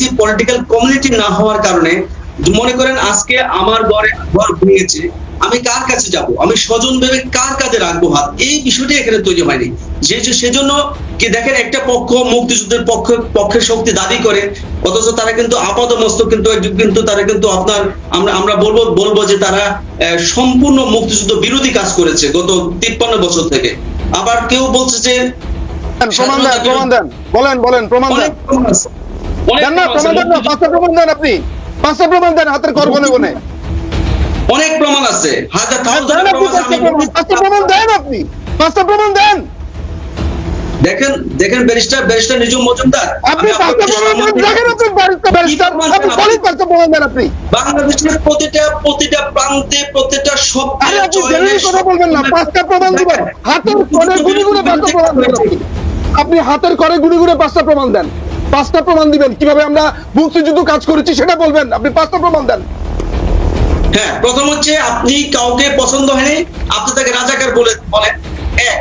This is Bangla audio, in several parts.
যে পলিটিক্যাল কমিউনিটি না হওয়ার কারণে মনে করেন আজকে আমার ঘরে ঘর ভেঙেছে আমি কার কাছে যাব? আমি স্বজন ভেবে কার কাছে রাখব হাত? এই বিষয়টি এখানে তৈরি হয়নি। যে সেজন্য কি দেখেন একটা পক্ষ মুক্তিযুদ্ধের পক্ষ পক্ষের শক্তি দাবি করে অথচ তারা কিন্তু আপাত মস্তক কিন্তু কিন্তু তারা কিন্তু আপনার আমরা আমরা বলব বলব যে তারা সম্পূর্ণ মুক্তিযুদ্ধ বিরোধী কাজ করেছে গত তিপ্পান্ন বছর থেকে। আবার কেউ বলছে যে প্রমাণ দেন প্রমাণ দেন। বলেন বলেন প্রমাণ দেন। দেন না প্রমাণ দেন না পাঁচটা প্রমাণ দেন আপনি। পাঁচটা প্রমাণ দেন হাতের কর গনে গনে অনেক প্রমাণ আছে। হাজার দেন থাউজেন্ড আপনি প্রমাণ আছে। পাঁচটা প্রমাণ দেন আপনি। পাঁচটা প্রমাণ দেন। দেখেন দেখেন ব্যারিস্টার ব্যারিস্টার নিজু মজুমদার। আপনি পাঁচটা প্রমাণ সম্মান দেন। করি। দেখেন আপনি ব্যারিস্টার ব্যারিস্টার আপনি বলেন পাঁচটা প্রমাণ দেন আপনি। বাংলাদেশের প্রতিটা প্রতিটা প্রান্তে প্রতিটা শব্দে আরে আপনি চয়নে কথা বলবেন না। পাঁচটা প্রমাণ দিবেন হাতের করে গুনে পাঁচটা প্রমাণ দেন আপনি। হাতের করে পাঁচটা প্রমাণ দেন। পাঁচটা প্রমাণ দিবেন। কীভাবে আমরা মুক্তিযুদ্ধ কাজ করেছি সেটা বলবেন। আপনি পাঁচটা প্রমাণ দেন। হ্যাঁ প্রথম হচ্ছে আপনি কাউকে পছন্দ হয়নি আপনি তাকে রাজাকার বলে বলেন। হ্যাঁ,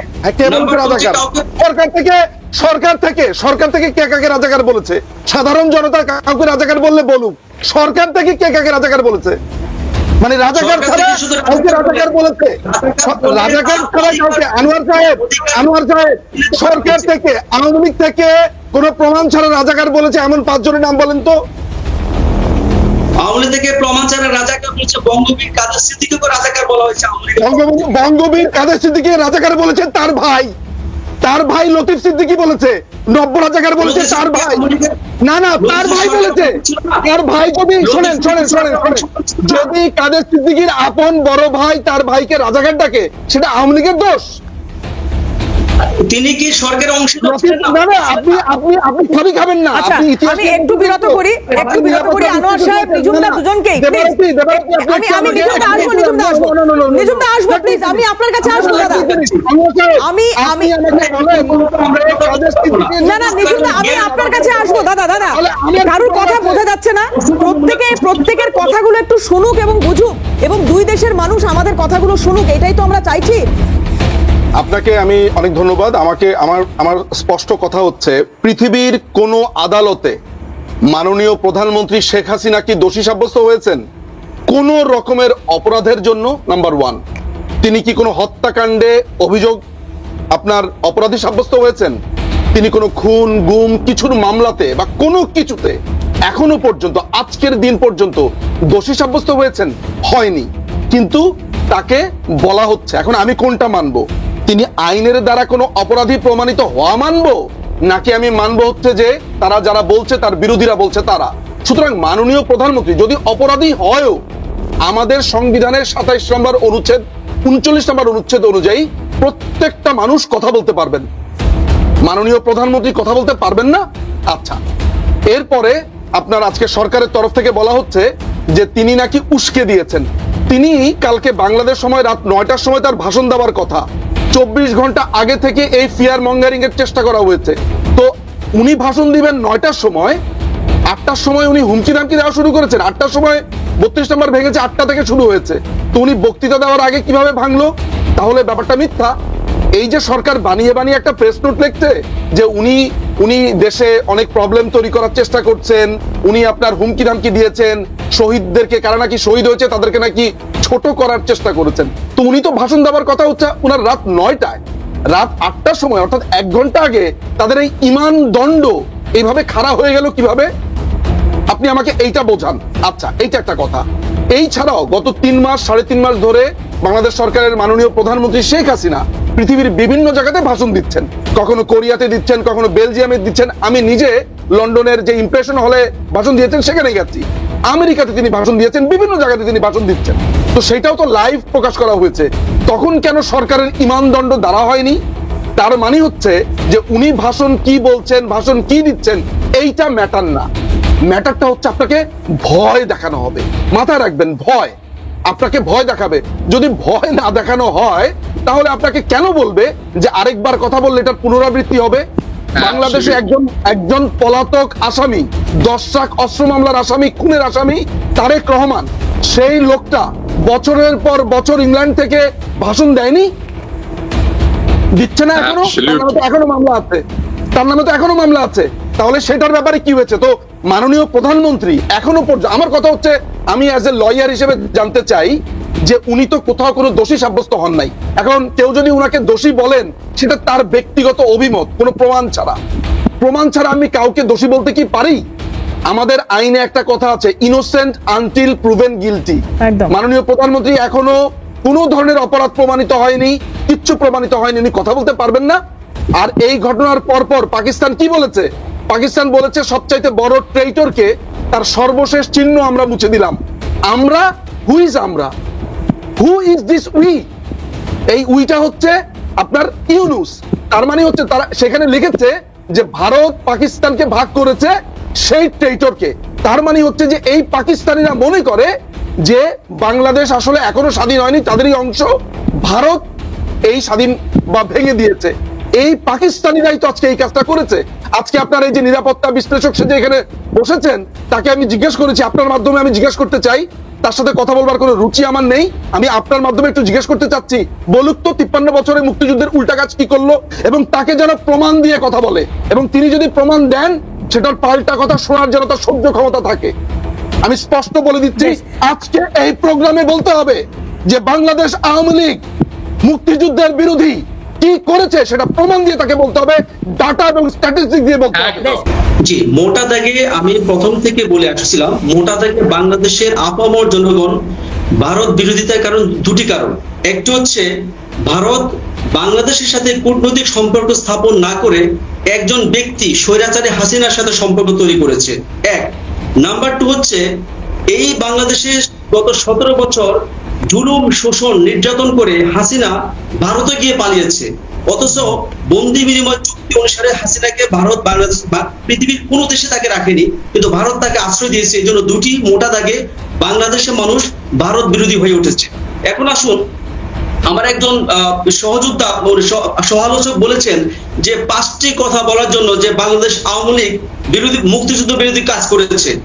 সরকার থেকে সরকার থেকে সরকার থেকে কে কাকে রাজাকার বলেছে? সাধারণ জনতা কাউকে রাজাকার বললে বলুক। সরকার থেকে কে কাকে রাজাকার বলেছে? মানে রাজাকার ছাড়া কাউকে রাজাকার বলেছে। রাজাকার ছাড়া কাউকে আনোয়ার সাহেব আনোয়ার সাহেব সরকার থেকে আওয়ামী লীগ থেকে কোন প্রমাণ ছাড়া রাজাকার বলেছে এমন পাঁচজনের নাম বলেন তো। আওয়ামী থেকে প্রমাণ ছাড়া রাজাকার বলছে বঙ্গবীর কাদের স্মৃতিকে রাজাকার বলা হয়েছে আওয়ামী লীগের বঙ্গবন্ধু বঙ্গবীর কাদের সিদ্দিকি রাজাকার বলেছে? তার ভাই। তার ভাই লতিফ সিদ্দিকি বলেছে। নব্য রাজাকার বলেছে তার ভাই। না না তার ভাই বলেছে। তার ভাই যদি শোনেন শোনেন শোনেন। শোনেন যদি কাদের সিদ্দিকির আপন বড় ভাই তার ভাইকে রাজাকার ডাকে সেটা আওয়ামী লীগের দোষ। তিনি কি স্বর্গের আপনি আপনি আপনি সবই খাবেন না আচ্ছা, আপনি আমি একটু বিরত করি, একটু বিরত করি, আনোয়ার সাহেব, নিজুমদা দুজনকেই, আমি- আমি নিজুমদা আসব, নিজুমদা আসব। নিজুমদা আসব, please, আমি আপনার কাছে আসব, দাদা। আমি- আমি- না না নিজুমদা আমি আপনার কাছে আসব দাদা দাদা। কারোর কথা বোঝা যাচ্ছে না। প্রত্যেকে প্রত্যেকের কথাগুলো একটু শুনুক এবং বুঝুক। এবং দুই দেশের মানুষ আমাদের কথাগুলো শুনুক এটাই তো আমরা চাইছি। আপনাকে আমি অনেক ধন্যবাদ। আমাকে, আমার আমার স্পষ্ট কথা হচ্ছে, পৃথিবীর কোন আদালতে মাননীয় প্রধানমন্ত্রী শেখ হাসিনা কি দোষী সাব্যস্ত হয়েছেন? কোন রকমের অপরাধের জন্য? নাম্বার ওয়ান তিনি কি কোনো হত্যাকাণ্ডে অভিযোগ আপনার অপরাধী সাব্যস্ত হয়েছেন? তিনি কোনো খুন, গুম কিছুর মামলাতে বা কোনো কিছুতে এখনও পর্যন্ত, আজকের দিন পর্যন্ত দোষী সাব্যস্ত হয়েছেন? হয়নি। কিন্তু তাকে বলা হচ্ছে। এখন আমি কোনটা মানবো? তিনি আইনের দ্বারা কোনো অপরাধী প্রমাণিত হওয়া মানবো? নাকি আমি মানবো হচ্ছে যে তারা যারা বলছে তার বিরোধীরা বলছে তারা? সুতরাং মাননীয় প্রধানমন্ত্রী, যদি অপরাধী হয়ও, আমাদের সংবিধানের সাতাইশ নম্বর অনুচ্ছেদ, উনচল্লিশ নম্বর অনুচ্ছেদ অনুযায়ী প্রত্যেকটা মানুষ কথা বলতে পারবেন। মাননীয় প্রধানমন্ত্রী কথা বলতে পারবেন না? আচ্ছা এরপরে আপনার আজকে সরকারের তরফ থেকে বলা হচ্ছে যে তিনি নাকি উস্কে দিয়েছেন। তিনি কালকে বাংলাদেশ সময় রাত নয়টার সময় তার ভাষণ দেওয়ার কথা। চব্বিশ ঘণ্টা আগে থেকে এই ফিয়ার মঙ্গারিং এর চেষ্টা করা হয়েছে। তো উনি ভাষণ দিবেন নয়টার সময়, আটটার সময় উনি হুমকি ধামকি দেওয়া শুরু করেছেন। আটটার সময় বত্রিশ নম্বর ভেঙেছে, আটটা থেকে শুরু হয়েছে। তো উনি বক্তৃতা দেওয়ার আগে কীভাবে ভাঙলো? তাহলে ব্যাপারটা মিথ্যা। এই যে সরকার বানিয়ে বানিয়ে একটা প্রেস নোট লিখছে যে উনি উনি দেশে অনেক প্রবলেম তৈরি করার চেষ্টা করছেন, উনি আপনার হুমকি ধামকি দিয়েছেন, শহীদদেরকে কারা নাকি শহীদ হয়েছে, তাদেরকে নাকি ছোট করার চেষ্টা করেছেন। তো উনি তো ভাষণ দেওয়ার কথা হচ্ছে উনার রাত নয়টায়। রাত আটটার সময়, অর্থাৎ এক ঘণ্টা আগে, তাদের এই ইমান দণ্ড এইভাবে খাড়া হয়ে গেল কীভাবে? আপনি আমাকে এইটা বোঝান। আচ্ছা এইটা একটা কথা। এই ছাড়াও গত তিন মাস, সাড়ে তিন মাস ধরে বাংলাদেশ সরকারের মাননীয় প্রধানমন্ত্রী শেখ হাসিনা পৃথিবীর বিভিন্ন জায়গাতে ভাষণ দিচ্ছেন। কখনো কোরিয়াতে দিচ্ছেন, কখনো বেলজিয়ামে দিচ্ছেন। আমি নিজে লন্ডনের যে ইমপ্রেশন হলে ভাষণ দিয়েছেন সেখানে গেছি আমেরিকাতে তিনি ভাষণ দিয়েছেন, বিভিন্ন জায়গাতে তিনি ভাষণ দিচ্ছেন। তো সেটাও তো লাইভ প্রকাশ করা হয়েছে। তখন কেন সরকারের ইমানদণ্ড দ্বারা হয়নি? তার মানে হচ্ছে যে উনি ভাষণ কি বলছেন, ভাষণ কি দিচ্ছেন, এইটা ম্যাটার না। ম্যাটারটা হচ্ছে আপনাকে ভয় দেখানো হবে। মাথায় রাখবেন, ভয়। আপনাকে ভয় দেখাবে। যদি ভয় না দেখানো হয়, তাহলে আপনাকে কেন বলবে যে আরেকবার কথা বললে এটার পুনরাবৃত্তি হবে? বাংলাদেশে একজন একজন পলাতক আসামি দশ লাখ অস্ত্র মামলার আসামি খুনের আসামি তারেক রহমান। সেই লোকটা বছরের পর বছর ইংল্যান্ড থেকে ভাষণ দেয়নি? দিচ্ছে না এখনও? এখনও মামলা আছে। তার নামে তো এখনও মামলা আছে। তাহলে সেটার ব্যাপারে কি হয়েছে? তো মাননীয় প্রধানমন্ত্রী এখনও পর্যন্ত আমার কথা হচ্ছে আমি অ্যাজ এ লয়ার হিসেবে জানতে চাই যে উনি তো কোথাও কোনো দোষী সাব্যস্ত হন নাই। এখন কেউ যদি উনাকে দোষী বলেন সেটা তার ব্যক্তিগত অভিমত কোনো প্রমাণ ছাড়া। প্রমাণ ছাড়া আমি কাউকে দোষী বলতে কি পারি? আমাদের আইনে একটা কথা আছে ইনোসেন্ট আনটিল প্রুভেন গিলটি মাননীয় প্রধানমন্ত্রী এখনও কোনো ধরনের অপরাধ প্রমাণিত হয়নি কিচ্ছু প্রমাণিত হয়নি উনি কথা বলতে পারবেন না। আর এই ঘটনার পরপর পাকিস্তান কি বলেছে? পাকিস্তান বলেছে সবচাইতে বড় ট্রেইটরকে তার সর্বশেষ চিহ্ন আমরা মুছে দিলাম। আমরা হুইজ আমরা? হু ইজ দিস উই এই উইটা হচ্ছে আপনার ইউনুস। তার মানে হচ্ছে তারা সেখানে লিখেছে যে ভারত পাকিস্তানকে ভাগ করেছে সেই টেরিটরকে তার মানে হচ্ছে যে এই পাকিস্তানিরা মনে করে যে বাংলাদেশ আসলে এখনও স্বাধীন হয়নি, তাদেরই অংশ ভারত এই স্বাধীন বা ভেঙে দিয়েছে। এই পাকিস্তানিরাই তো আজকে এই কাজটা করেছে। আজকে আপনার এই যে নিরাপত্তা বিশ্লেষক সে যে এখানে বসেছেন তাকে আমি জিজ্ঞেস করেছি আপনার মাধ্যমে আমি জিজ্ঞেস করতে চাই। তার সাথে কথা বলবার কোনো রুচি আমার নেই। আমি আপনার মাধ্যমে একটু জিজ্ঞেস করতে চাচ্ছি বলুক তো তিপ্পান্ন বছরে মুক্তিযুদ্ধের উল্টা কাজ কি করল এবং তাকে যেন প্রমাণ দিয়ে কথা বলে। এবং তিনি যদি প্রমাণ দেন সেটার পাল্টা কথা শোনার যেন তার সহ্য ক্ষমতা থাকে। আমি স্পষ্ট বলে দিচ্ছি আজকে এই প্রোগ্রামে বলতে হবে যে বাংলাদেশ আওয়ামী লীগ মুক্তিযুদ্ধের বিরোধী কি করেছে সেটা প্রমাণ দিয়ে তাকে বলতে হবে ডাটা এবং স্ট্যাটিস্টিক দিয়ে বলতে হবে। জি মোটা দাগে আমি প্রথম থেকে বলে আসছিলাম মোটা দাগে বাংলাদেশের আপামর জনগণ ভারত বিরোধিতার কারণ দুটি কারণ। একটি হচ্ছে ভারত বাংলাদেশের সাথে কূটনৈতিক সম্পর্ক স্থাপন না করে একজন ব্যক্তি স্বৈরাচারী হাসিনার সাথে সম্পর্ক তৈরি করেছে। এক। নাম্বার টু হচ্ছে এই বাংলাদেশে গত সতেরো বছর জুলুম, শোষণ, নির্যাতন করে হাসিনা ভারতে গিয়ে পালিয়েছে। অথচ বন্দি বিনিময় চুক্তি অনুসারে হাসিনাকে ভারত, বাংলাদেশ বা পৃথিবীর কোনো দেশে তাকে রাখেনি। কিন্তু ভারত তাকে আশ্রয় দিয়েছে, এই জন্য দুটি মোটা দাগে বাংলাদেশের মানুষ ভারত বিরোধী হয়ে উঠেছে। এখন আসুন, আমার একজন সহযোদ্ধা ও স- সমালোচক বলেছেন যে পাঁচটি কথা বলার জন্য যে বাংলাদেশ আওয়ামী লীগ বিরোধী, মুক্তিযুদ্ধ বিরোধী কাজ করেছে।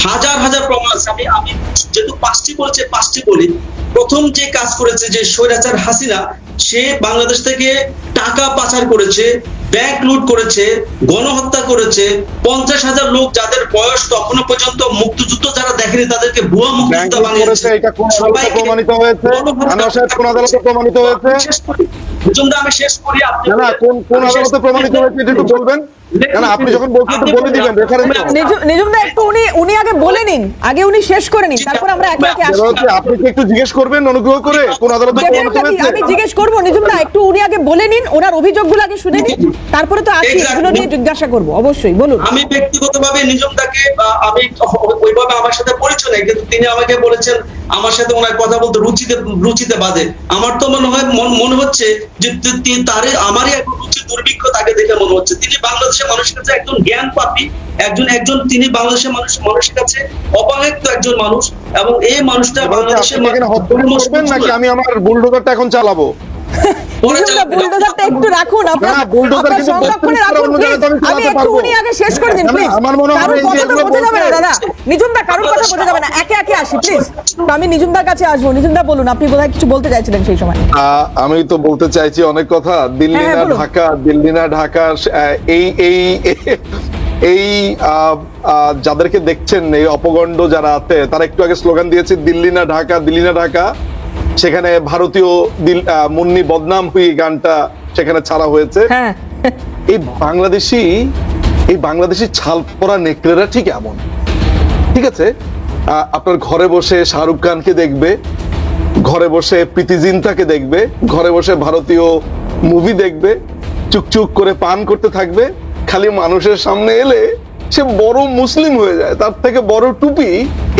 হাজার হাজার প্রমাণ আছে। আমি আমি যেহেতু পাঁচটি বলছে, পাঁচটি বলি। প্রথম যে কাজ করেছে যে স্বৈরাচার হাসিনা সে বাংলাদেশ থেকে টাকা পাচার করেছে ব্যাংক লুট করেছে গণহত্যা করেছে পঞ্চাশ হাজার লোক যাদের বয়স তখনো পর্যন্ত মুক্তিযুদ্ধ যারা দেখেনি তাদেরকে ভুয়া মুক্তিযুদ্ধ বানিয়েছে প্রমাণিত হয়েছে? কোন আদালতে প্রমাণিত হয়েছে? আমি শেষ করি। আপনি কোন কোন আদালতে প্রমাণিত হয়েছে একটু বলবেন আপনি যখন বলছেন একটু বলে দিবেন রেফারেন্স নিজু- একটু উনি উনি আগে বলে নিন। আগে উনি শেষ করে নিন। তারপর আমরা একে একে আসছি। আপনি কি একটু জিজ্ঞেস করবেন অনুগ্রহ করে? কোন আদালতে প্রমাণিত Definitely, হয়েছে আমি জিজ্ঞেস করব নিজুমদা একটু উনি আগে বলে নিন ওনার অভিযোগগুলো আগে শুনে নিন। তারপরে তো আছি এগুলো নিয়ে জিজ্ঞাসা করব অবশ্যই বলুন। আমি ব্যক্তিগতভাবে নিজমদাকে আহ, আমি ওইভাবে আমার সাথে পরিচয় নেই কিন্তু তিনি আমাকে বলেছেন আমার সাথে ওনার কথা বলতে রুচিতে রুচিতে বাদে। আমার তো মনে হয় মন- মনে হচ্ছে যে তারে আমারই এক রুচি দুর্ভিক্ষ তাকে দেখে মনে হচ্ছে তিনি বাংলাদেশের মানুষের কাছে একজন জ্ঞান পাপি একজন একজন তিনি বাংলাদেশের মানুষ মানুষের কাছে অপাঙ্গিত একজন মানুষ এবং এই মানুষটা বাংলাদেশের আমি আমার বুলডোজারটা এখন চালাবো। বুলডোজারটা একটু রাখুন আপনার সংরক্ষণে রাখুন আমি please। আমি চালাতে একটু উনি আগে শেষ করে দিন না, না, প্লিজ আমার মনে হয় কারোর কথা তো বোঝা যাবে না বলতে- দাদা। নিজুমদা কারোর কথা বোঝা যাবে না। একে একে আসি প্লিজ আমি নিজুমদার কাছে আসব। নিজুমদা বলুন আপনি বোধহয় কিছু বলতে চাইছিলেন সেই সময়। আমি তো বলতে চাইছি অনেক কথা। দিল্লি হ্যাঁ, না ঢাকা দিল্লি না ঢাকা এই এই এই যাদেরকে দেখছেন এই অপগণ্ড যারা আছে তারা একটু আগে স্লোগান দিয়েছে দিল্লি না ঢাকা দিল্লি না ঢাকা। সেখানে ভারতীয় মুন্নি বদনাম হুই গানটা সেখানে ছাড়া হয়েছে। হ্যাঁ। এই বাংলাদেশি এই বাংলাদেশি ছাল পরা নেকড়েরা ঠিক এমন। ঠিক আছে? আপনার ঘরে বসে শাহরুখ খানকে দেখবে ঘরে বসে প্রীতি জিন্তাকে দেখবে ঘরে বসে ভারতীয় মুভি দেখবে চুকচুক করে পান করতে থাকবে খালি মানুষের সামনে এলে সে বড় মুসলিম হয়ে যায় তার থেকে বড় টুপি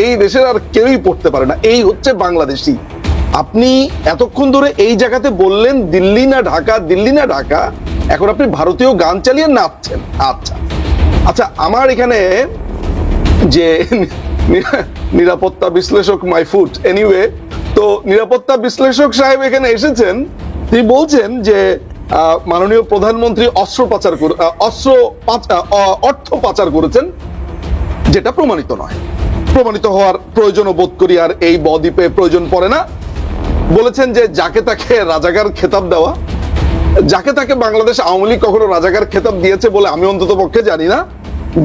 এই দেশের আর কেউই পড়তে পারে না। এই হচ্ছে বাংলাদেশি। আপনি এতক্ষণ ধরে এই জায়গাতে বললেন দিল্লি না ঢাকা, দিল্লি না ঢাকা, এখন আপনি ভারতীয় গান চালিয়ে নাচছেন। আচ্ছা। আচ্ছা আমার এখানে যে নিরাপত্তা বিশ্লেষক মাই ফুট এনিওয়ে তো নিরাপত্তা বিশ্লেষক সাহেব এখানে এসেছেন। তিনি বলছেন যে মাননীয় প্রধানমন্ত্রী অস্ত্র পাচার করে- অস্ত্র অর্থ পাচার করেছেন, যেটা প্রমাণিত নয়। প্রমাণিত হওয়ার প্রয়োজন বোধ করি আর এই বদ্বীপে প্রয়োজন পড়ে না। বলেছেন যে যাকে তাকে রাজাকার খেতাব দেওয়া, যাকে তাকে বাংলাদেশ আওয়ামী লীগ কখনো রাজাকার খেতাব দিয়েছে বলে আমি অন্তত পক্ষে জানি না।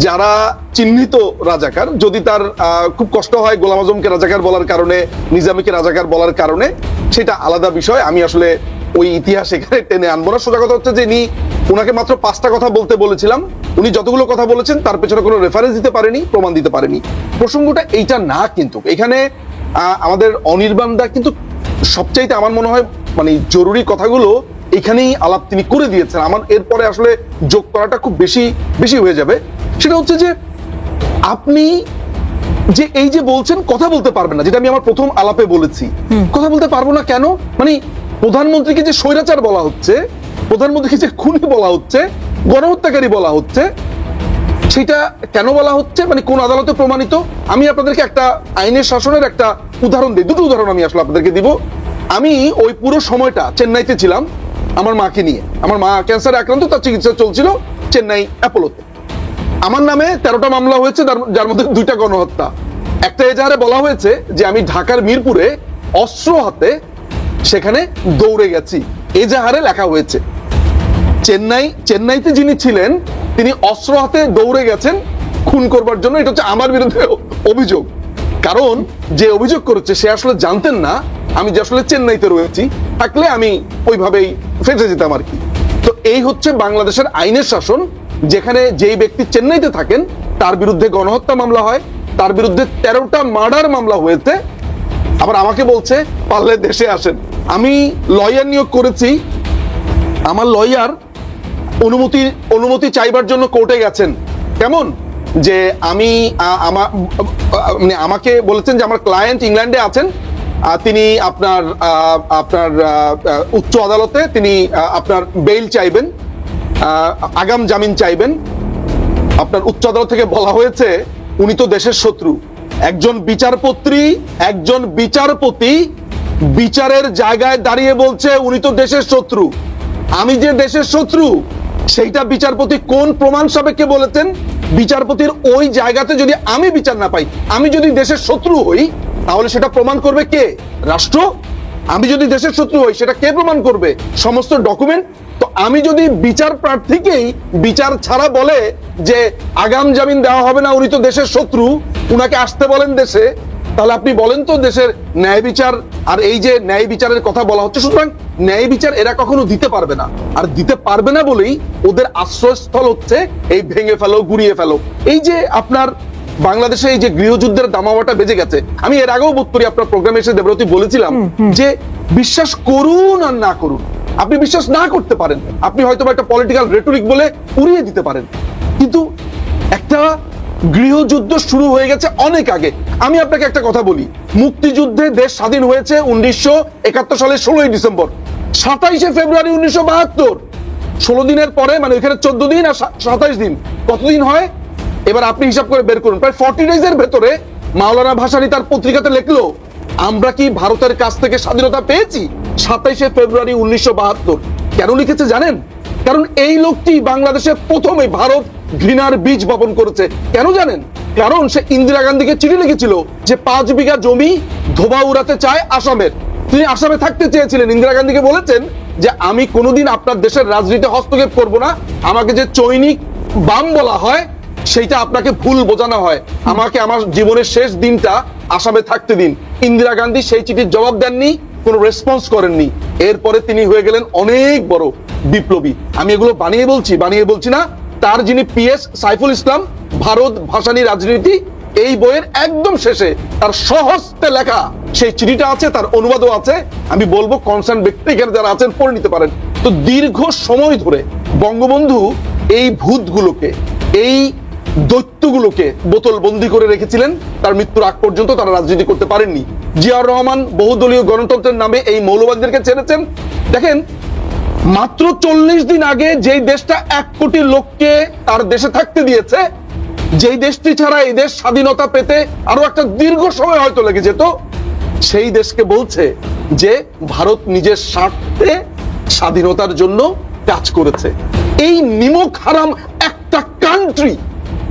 যারা চিহ্নিত রাজাকার, যদি তার খুব কষ্ট হয় গোলাম আজমকে রাজাকার বলার কারণে, নিজামীকে রাজাকার বলার কারণে, সেটা আলাদা বিষয়। আমি আসলে ওই ইতিহাস এখানে টেনে আনব না। সোজা কথা হচ্ছে যে ইনি ওনাকে মাত্র পাঁচটা কথা বলতে বলেছিলাম। উনি যতগুলো কথা বলেছেন, তার পেছনে কোনো রেফারেন্স দিতে পারেনি, প্রমাণ দিতে পারেনি। প্রসঙ্গটা এইটা না কিন্তু। এখানে আমাদের অনির্বাণদা কিন্তু সবচাইতে আমার মনে হয় মানে জরুরি কথাগুলো এখানেই আলাপ তিনি করে দিয়েছেন। আমার এরপরে আসলে যোগ করাটা খুব বেশি বেশি হয়ে যাবে। সেটা হচ্ছে যে আপনি যে এই যে বলছেন কথা বলতে পারবেন না যেটা আমি আমার প্রথম আলাপে বলেছি। কথা বলতে পারব না কেন? মানে প্রধানমন্ত্রীকে যে স্বৈরাচার বলা হচ্ছে প্রধানমন্ত্রীকে যে খুনি বলা হচ্ছে গণহত্যাকারী বলা হচ্ছে সেটা কেন বলা হচ্ছে? মানে কোন আদালতে প্রমাণিত? আমি আপনাদেরকে একটা আইনের শাসনের একটা উদাহরণ দিই। দুটো উদাহরণ আমি আসলে আপনাদেরকে দিব। আমি ওই পুরো সময়টা চেন্নাইতে ছিলাম আমার মাকে নিয়ে। আমার মা ক্যান্সারে আক্রান্ত, তার চিকিৎসা চলছিল চেন্নাই অ্যাপোলোতে। আমার নামে তেরোটা মামলা হয়েছে যার মধ্যে দুইটা গণহত্যা। একটা এজাহারে বলা হয়েছে যে আমি ঢাকার মিরপুরে অস্ত্র হাতে সেখানে দৌড়ে গেছি। এজাহারে লেখা হয়েছে চেন্নাই, চেন্নাইতে যিনি ছিলেন, তিনি অস্ত্র হাতে দৌড়ে গেছেন, খুন করবার জন্য। এটা হচ্ছে আমার বিরুদ্ধে অভিযোগ। কারণ যে অভিযোগ করেছে, সে আসলে জানতেন না, আমি যে আসলে চেন্নাইতে রয়েছি, থাকলে আমি ওইভাবেই ফেসে যেতাম আর কি। তো এই হচ্ছে বাংলাদেশের আইনের শাসন, যেখানে যেই ব্যক্তি চেন্নাইতে থাকেন, তার বিরুদ্ধে গণহত্যা মামলা হয়, তার বিরুদ্ধে তেরোটা মার্ডার মামলা হয়েছে। আবার আমাকে বলছে, পারলে দেশে আসেন। আমি লয়ার নিয়োগ করেছি। আমার লয়ার অনুমতি অনুমতি চাইবার জন্য কোর্টে গেছেন। কেমন? যে আমি, আ- আমা- মানে আমাকে বলেছেন যে আমার ক্লায়েন্ট ইংল্যান্ডে আছেন তিনি আপনার আপনার উচ্চ আদালতে তিনি আপনার বেইল চাইবেন আগাম জামিন চাইবেন। আপনার উচ্চ আদালত থেকে বলা হয়েছে, উনি তো দেশের শত্রু। একজন বিচারপত্রী, একজন বিচারপতি বিচারের জায়গায় দাঁড়িয়ে বলছে, উনি তো দেশের শত্রু। আমি যে দেশের শত্রু সেইটা বিচারপতি কোন প্রমাণ সাপেক্ষে বলেছেন? বিচারপতির ওই জায়গাতে যদি আমি বিচার না পাই, আমি যদি দেশের শত্রু হই, তাহলে সেটা প্রমাণ করবে কে? রাষ্ট্র? আমি যদি দেশের শত্রু হই, সেটা কে প্রমাণ করবে? সমস্ত ডকুমেন্ট? তো আমি যদি বিচার প্রার্থীকেই বিচার ছাড়া বলে যে আগাম জামিন দেওয়া হবে না, উনি তো দেশের শত্রু, উনাকে আসতে বলেন দেশে তাহলে আপনি বলেন তো দেশের ন্যায় বিচার আর এই যে ন্যায় বিচারের কথা বলা হচ্ছে সুতরাং ন্যায় বিচার এরা কখনো দিতে পারবে না। আর দিতে পারবে না বলেই ওদের আশ্রয়স্থল হচ্ছে এই ভেঙে ফেলো গুড়িয়ে ফেলো। এই যে আপনার বাংলাদেশে এই যে গৃহযুদ্ধের দামাবাটা বেজে গেছে আমি এর আগেও বোধ করি আপনার প্রোগ্রামে এসে দেবরতী বলেছিলাম যে বিশ্বাস করুন আর না করুন। আপনি বিশ্বাস না করতে পারেন আপনি হয়তো একটা পলিটিক্যাল রেটরিক বলে উড়িয়ে দিতে পারেন। কিন্তু একটা গৃহযুদ্ধ শুরু হয়ে গেছে অনেক আগে। আমি আপনাকে একটা কথা বলি। মুক্তিযুদ্ধে দেশ স্বাধীন হয়েছে উনিশশো একাত্তর সালের ষোলোই ডিসেম্বর। সাতাইশে ফেব্রুয়ারি উনিশশো বাহাত্তর। ষোলো দিনের পরে মানে ওইখানে চোদ্দ দিন আর সাতাইশ দিন। কতদিন হয়? এবার আপনি হিসাব করে বের করুন। প্রায় ফর্টি ডেজ এর ভেতরে মাওলানা ভাসানি তার পত্রিকাতে লিখলো, আমরা কি ভারতের কাছ থেকে স্বাধীনতা পেয়েছি? সাতাইশে ফেব্রুয়ারি উনিশশো বাহাত্তর। কেন লিখেছে জানেন? কারণ এই লোকটি বাংলাদেশে প্রথমে ভারত ঘৃণার বীজ বপন করেছে। কেন জানেন? কারণ সে ইন্দিরা গান্ধীকে চিঠি লিখেছিল যে পাঁচ বিঘা জমি ধোবা উড়াতে চায় আসামের। তিনি আসামে থাকতে চেয়েছিলেন। ইন্দিরা গান্ধীকে বলেছেন যে, আমি কোনোদিন আপনার দেশের রাজনীতি হস্তক্ষেপ করব না। আমাকে যে চৈনিক বাম বলা হয়, সেইটা আপনাকে ভুল বোঝানো হয়। আমাকে আমার জীবনের শেষ দিনটা আসামে থাকতে দিন। ইন্দিরা গান্ধী সেই চিঠির জবাব দেননি, কোনো রেসপন্স করেননি। এরপরে তিনি হয়ে গেলেন অনেক বড় বিপ্লবী। আমি এগুলো বানিয়ে বলছি বানিয়ে বলছি না। তার যিনি পিএস সাইফুল ইসলাম, ভারত ভাসানী রাজনীতি, এই বইয়ের একদম শেষে তার সহস্তে লেখা সেই চিঠিটা আছে, তার অনুবাদও আছে। আমি বলব কনসার্ন ব্যক্তি এখানে যারা আছেন, পড়ে নিতে পারেন। তো দীর্ঘ সময় ধরে বঙ্গবন্ধু এই ভূতগুলোকে, এই দৈত্যগুলোকে বোতল বন্দি করে রেখেছিলেন। তার মৃত্যুর আগ পর্যন্ত তারা রাজনীতি করতে পারেননি। জিয়াউর রহমান বহুদলীয় গণতন্ত্রের নামে এই মৌলবাদীদেরকে ছেড়েছেন দেখেন মাত্র চল্লিশ দিন আগে যেই দেশটা এক কোটি লোককে তার দেশে থাকতে দিয়েছে, যেই দেশটি ছাড়া এই দেশ স্বাধীনতা পেতে আরও একটা দীর্ঘ সময় হয়তো লেগে যেত, সেই দেশকে বলছে যে ভারত নিজের স্বার্থে স্বাধীনতার জন্য কাজ করেছে। এই নিমক হারাম একটা country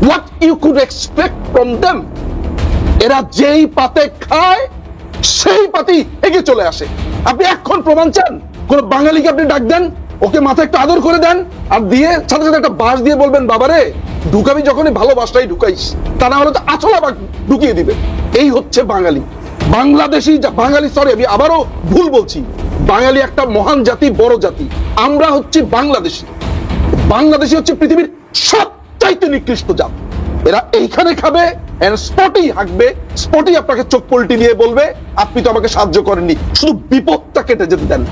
what you could expect from them এরা যেই পাতে খায়, সেই পাতি এগিয়ে চলে আসে। আপনি এখন প্রমাণ চান? কোন বাঙালিকে আপনি ডাক দেন, ওকে মাথায় একটু আদর করে দেন, আর দিয়ে সাথে সাথে একটা বাঁশ দিয়ে বলবেন, বাবারে, ঢুকাবি যখনই, ভালো বাসটাই ঢুকাইস। তা না হলে তো আচলা বাঁক ঢুকিয়ে দিবে। এই হচ্ছে বাঙালি। বাংলাদেশি বাঙালি সরি আমি আবারও ভুল বলছি। বাঙালি একটা মহান জাতি, বড় জাতি। আমরা হচ্ছি বাংলাদেশি। বাংলাদেশি হচ্ছে পৃথিবীর সবচাইতে নিকৃষ্ট জাত। এরা এইখানে খাবে স্পটেই হাঁকবে স্পটেই আপনাকে চোখ পল্টি দিয়ে বলবে, আপনি তো আমাকে সাহায্য করেননি। শুধু বিপদটা কেটে যেতে দেন।